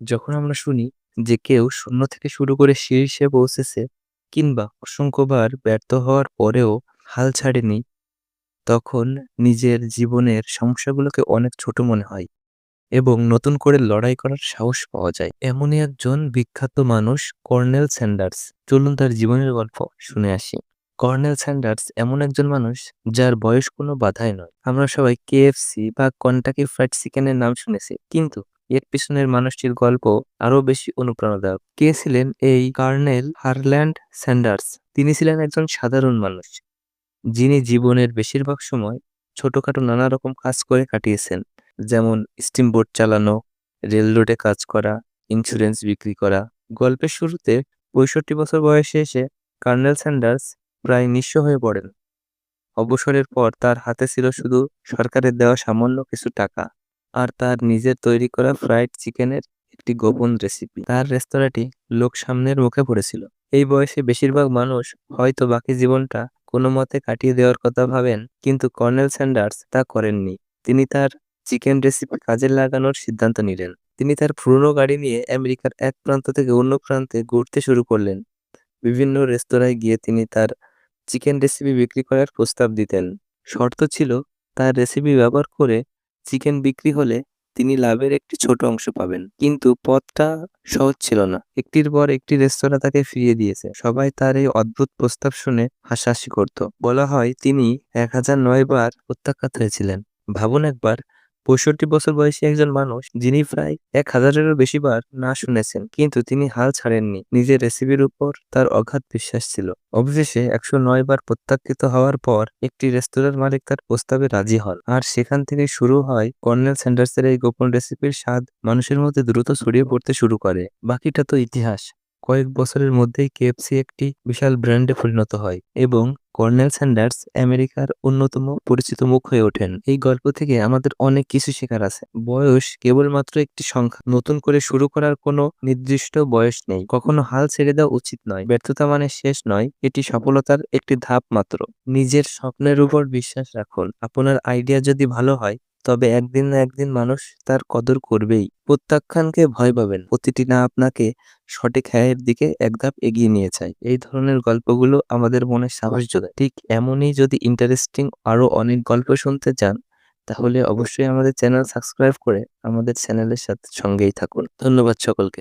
যখন আমরা শুনি যে কেউ শূন্য থেকে শুরু করে শীর্ষে পৌঁছেছে কিংবা অসংখ্যবার ব্যর্থ হওয়ার পরেও হাল ছাড়েনি, তখন নিজের জীবনের সমস্যাগুলোকে অনেক ছোট মনে হয় এবং নতুন করে লড়াই করার সাহস পাওয়া যায়। এমনই একজন বিখ্যাত মানুষ কর্নেল স্যান্ডার্স। চলুন তার জীবনের গল্প শুনে আসি। কর্নেল স্যান্ডার্স এমন একজন মানুষ যার বয়স কোনো বাধাই নয়। আমরা সবাই কেএফসি বা কন্টাকি ফ্রাইড চিকেনের নাম শুনেছি, কিন্তু এর পিছনের মানুষটির গল্প আরও বেশি অনুপ্রেরণাদায়ক। কে ছিলেন এই কার্নেল হারল্যান্ড স্যান্ডার্স? তিনি ছিলেন একজন সাধারণ মানুষ, যিনি জীবনের বেশিরভাগ সময় ছোটখাটো নানা রকম কাজ করে কাটিয়েছেন, যেমন স্টিমবোট চালানো, রেল রোডে কাজ করা ইন্স্যুরেন্স বিক্রি করা। গল্পের শুরুতে পঁয়ষট্টি বছর বয়সে এসে কার্নেল স্যান্ডার্স প্রায় নিঃস্ব হয়ে পড়েন। অবসরের পর তার হাতে ছিল শুধু সরকারের দেওয়া সামান্য কিছু টাকা। আর তার নিজের তৈরি করা ফ্রাইড চিকেনের একটি গোপন রেসিপি তার রেস্তোরাঁটি লোক সামনের মুখে পড়েছিল। এই বয়সে বেশিরভাগ মানুষ হয়তো বাকি জীবনটা কোনো মতে কাটিয়ে দেওয়ার কথা ভাবেন, কিন্তু কর্নেল স্যান্ডার্স তা করেননি। তিনি তার চিকেন রেসিপি কাজে লাগানোর সিদ্ধান্ত নিলেন। তিনি তার পুরনো গাড়ি নিয়ে আমেরিকার এক প্রান্ত থেকে অন্য প্রান্তে ঘুরতে শুরু করলেন। বিভিন্ন রেস্তোরাঁয় গিয়ে তিনি তার চিকেন রেসিপি বিক্রি করার প্রস্তাব দিতেন। শর্ত ছিল তার রেসিপি ব্যবহার করে চিকেন বিক্রি হলে তিনি লাভের একটি ছোট অংশ পাবেন। কিন্তু পথটা সহজ ছিল না। একটির পর একটি রেস্তোরাঁ তাকে ফিরিয়ে দিয়েছে। সবাই তার এই অদ্ভুত প্রস্তাব শুনে হাসাহাসি করত। বলা হয়, তিনি এক হাজার নয় বার প্রত্যাখ্যাত হয়েছিলেন। ভাবুন একবার পঁয়ষট্টি বছর বয়সী একজন মানুষ যিনি প্রায় এক হাজারেরও বেশি বার না শুনেছেন, কিন্তু তিনি হাল ছাড়েননি। নিজের রেসিপির উপর তার অগাধ বিশ্বাস ছিল। অবশেষে একশো নয় বার প্রত্যাখ্যিত হওয়ার পর একটি রেস্তোরাঁর মালিক তার প্রস্তাবে রাজি হন। আর সেখান থেকে শুরু হয় কর্নেল স্যান্ডার্সের এই গোপন রেসিপির স্বাদ মানুষের মধ্যে দ্রুত ছড়িয়ে পড়তে শুরু করে। বাকিটা তো ইতিহাস। কয়েক বছরের মধ্যেই কেএফসি একটি বিশাল ব্র্যান্ডে পরিণত হয় এবং কর্নেল স্যান্ডার্স আমেরিকার অন্যতম পরিচিত মুখ হয়ে ওঠেন। এই গল্প থেকে আমাদের অনেক কিছু শেখার আছে। বয়স কেবলমাত্র একটি সংখ্যা। নতুন করে শুরু করার কোনো নির্দিষ্ট বয়স নেই। কখনো হাল ছেড়ে দেওয়া উচিত নয়। ব্যর্থতা মানে শেষ নয়। এটি সফলতার একটি ধাপ মাত্র। নিজের স্বপ্নের উপর বিশ্বাস রাখুন। আপনার আইডিয়া যদি ভালো হয় তবে একদিন না একদিন মানুষ তার কদর করবেই। প্রত্যাখ্যানকে ভয় পাবেন। প্রতিটি না আপনাকে সঠিক হ্যায়ের দিকে এক ধাপ এগিয়ে নিয়ে যায়। এই ধরনের গল্পগুলো আমাদের মনে সাহস যোগায়। ঠিক এমনই যদি ইন্টারেস্টিং আরও অনেক গল্প শুনতে চান, তাহলে অবশ্যই আমাদের চ্যানেল সাবস্ক্রাইব করে আমাদের চ্যানেলের সাথে সঙ্গেই থাকুন। ধন্যবাদ সকলকে।